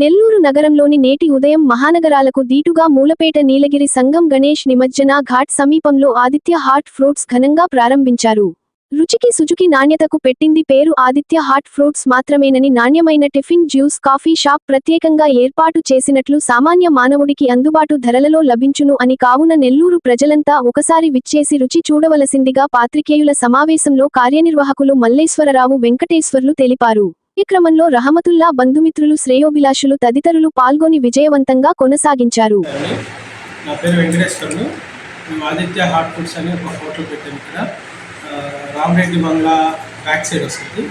నెల్లూరు నగరంలోని నేటి ఉదయం మహానగరాలకు దీటుగా మూలపేట నీలగిరి సంఘం గణేష్ నిమజ్జన ఘాట్ సమీపంలో ఆదిత్య హాట్ ఫ్రూట్స్ ఘనంగా ప్రారంభించారు. రుచికి సుజుకి నాణ్యతకు పెట్టింది పేరు ఆదిత్య హాట్ ఫ్రూట్స్ మాత్రమేనని నాణ్యమైన టిఫిన్ జ్యూస్ కాఫీ షాప్ ప్రత్యేకంగా ఏర్పాటు చేసినట్లు సామాన్య మానవుడికి అందుబాటు ధరలలో లభించును అని కావున నెల్లూరు ప్రజలంతా ఒకసారి విచ్చేసి రుచి చూడవలసిందిగా పాత్రికేయుల సమావేశంలో కార్యనిర్వాహకులు మల్లేశ్వరరావు వెంకటేశ్వర్లు తెలిపారు. కార్యక్రమంలో రహమతుల్లా బంధుమిత్రులు శ్రేయోభిలాషులు తదితరులు పాల్గొని విజయవంతంగా కొనసాగించారు. నా పేరు వెంకటేశ్వర్లు మేము ఆదిత్య హాట్ ఫుడ్స్ అని ఒక హోటల్ పెట్టాము ఇక్కడ. రామరెడ్డి బంగ్లా బ్యాక్ సైడ్ వస్తుంది.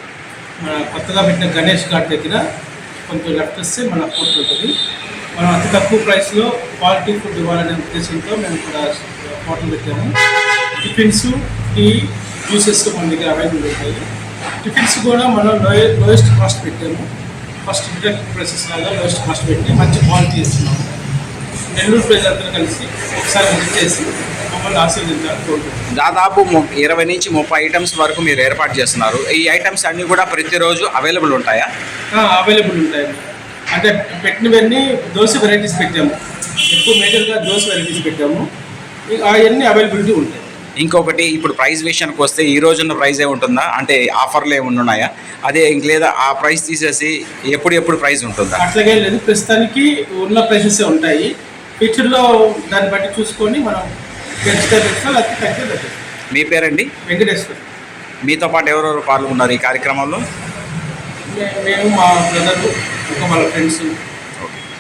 మన కొత్తగా పెట్టిన గణేష్ ఘాట్ దగ్గర కొంచెం లెఫ్ట్ వస్తే మన హోటల్ ఉంటుంది. మనం అతి తక్కువ ప్రైస్లో క్వాలిటీ ఫుడ్ ఇవ్వాలనే ఉద్దేశంతో మేము ఇక్కడ హోటల్ పెట్టాము. టిఫిన్స్ టీ జ్యూసెస్ మన దగ్గర అవైలబుల్ ఉంటాయి. టిఫిన్స్ కూడా మనం లోయ లోయెస్ట్ కాస్ట్ పెట్టాము. ఫస్ట్ ఇంటర్ ప్రైసెస్ లాగా లోయెస్ట్ కాస్ట్ పెట్టి మంచి క్వాలిటీ ఇస్తున్నాము. నెల్లూరు ప్రజలందరూ కలిసి ఒకసారి విజిట్ చేసి మమ్మల్ని ఆశీర్వదించాలని దాదాపు ఇరవై నుంచి ముప్పై ఐటమ్స్ వరకు మీరు ఏర్పాటు చేస్తున్నారు. ఈ ఐటమ్స్ అన్నీ కూడా ప్రతిరోజు అవైలబుల్ ఉంటాయా? అవైలబుల్ ఉంటాయండి అంటే పెట్టినవన్నీ దోశ వెరైటీస్ పెట్టాము. ఎక్కువ మేజర్గా దోశ వెరైటీస్ పెట్టాము. అవన్నీ అవైలబిలిటీ ఉంటాయి. ఇంకొకటి ఇప్పుడు ప్రైస్ విషయానికి వస్తే ఈ రోజున్న ప్రైస్ ఏ ఉంటుందా? అంటే ఆఫర్లు ఏమి ఉన్నాయా అదే ఇంక లేదా ఆ ప్రైస్ తీసేసి ఎప్పుడు ఎప్పుడు ప్రైస్ ఉంటుందా? అట్లాగే లేదు. ప్రస్తుతానికి ఉన్న ప్రైసెస్ ఉంటాయి. ఫ్యూచర్లో దాన్ని బట్టి చూసుకొని మనం మీ పేరండి? వెంకటేశ్వర్. మీతో పాటు ఎవరెవరు పాల్గొన్నారు ఈ కార్యక్రమంలో? మేము మా బ్రదరు ఇంకా వాళ్ళ ఫ్రెండ్స్.